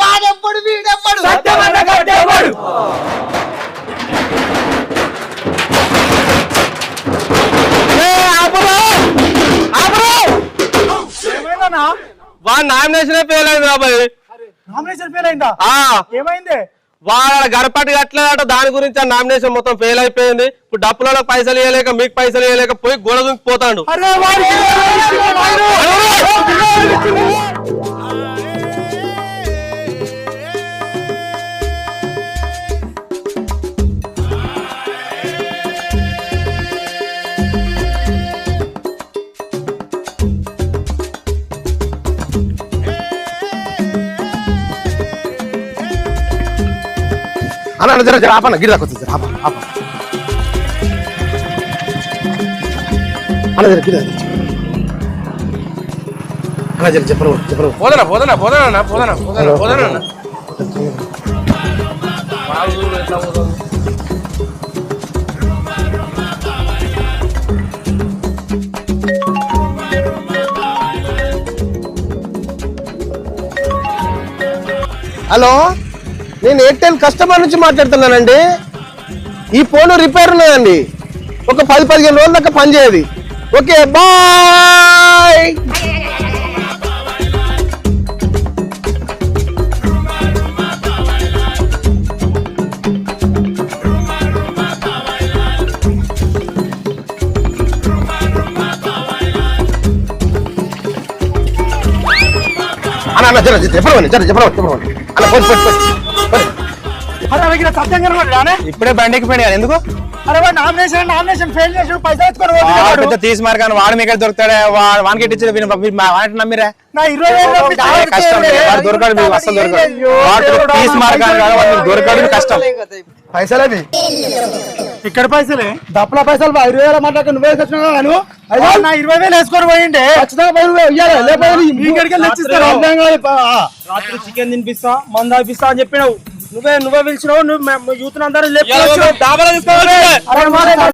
వాడెప్పుడు వీడెప్పుడు సత్యమన్న గడ్డెవడు ఏమైందన్నా? వాడు nomination fail అయింది రాబాయ్ నామినేషన్ ఫెయిల్ అయిందా? ఆ. ఏమైంది? వాడు గడపటి కట్టలేదట దాని గురించి ఆ నామినేషన్ మొత్తం ఫెయిల్ అయిపోయింది. ఇప్పుడు డప్పులలో పైసలు ఇవ్వలేక మీకు పైసలు ఇవ్వలేక పోయి గోడ దుంకి పోతాడు. అన్న జర జర ఆపన్న గిరి దాకా వస్తుంది, జర ఆప ఆప అన్న జర వచ్చి. అన్న జర చెప్పరు చెప్పరు పోదనా పోదనా పోదనా పోదనా పోదనా పోదనా హలో? నేను ఎయిర్టెల్ కస్టమర్ నుంచి మాట్లాడుతున్నానండి. ఈ ఫోన్ రిపేర్ ఉన్నదండి ఒక పది పదిహేను రోజుల దాకా పనిచేయదు. Okay bye! అన్న అన్న జర చెప్పరవని జర చెప్పరవని అన్న పోయి పోయి సత్యం ఇప్పుడే బండికి పోయినా ఎందుకు? అరే వాడు నామినేషన్ నామినేషన్ ఫెయిల్ చేసి పైసలు ఎత్తుకొని వాడు పోతున్నాడు. పెద్ద తీసి మార్గాను వాడు మీకు దొరుకుతాడే వాడు వానికి వాడిని నమ్మిరా. నా ఇరవై కష్టం. వాడు దొరకడు మీకు దొరకడు. తీసి దొరకడు కష్టం. ఇక్కడ పైసలే? దప్పల పైసలు ఇరవై వేల మాట నువ్వే అయ్యో, నా ఇరవై వేలు వేసుకొని పోయిండే. ఖచ్చితంగా రాత్రి చికెన్ తినిపిస్తా మంద అని చెప్పినావు. నువ్వే నువ్వే పిలిచినావు నువ్వు యూత్ అందరూ లేపు